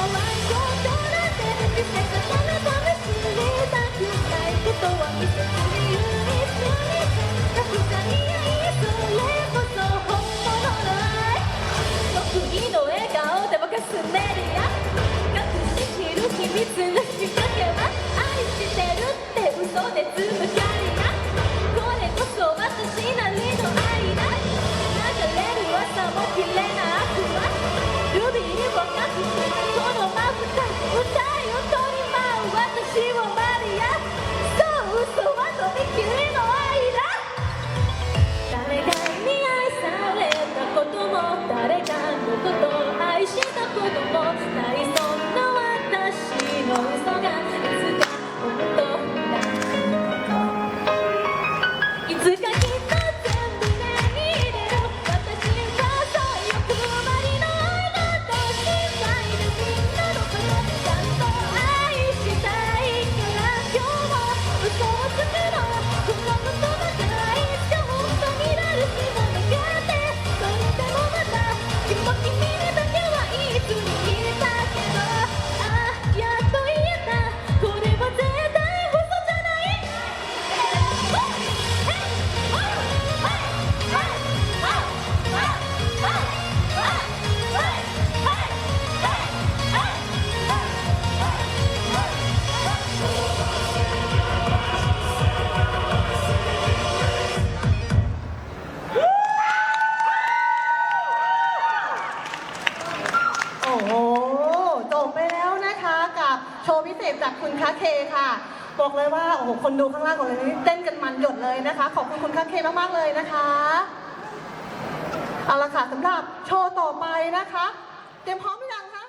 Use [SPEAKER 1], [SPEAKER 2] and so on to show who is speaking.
[SPEAKER 1] 弱い心で見せ方が試しに抱きたいことは見せた
[SPEAKER 2] คุณคาเคค่ะ บอกเลยว่าโอ้โหคนดูข้างล่างของเรานี่เต้นกันมันหยดเลยนะคะ ขอบคุณคุณคาเคมากๆเลยนะคะเอาละค่ะสำหรับโชว์ต่อไปนะคะ เตรียมพร้อมหรือยังคะ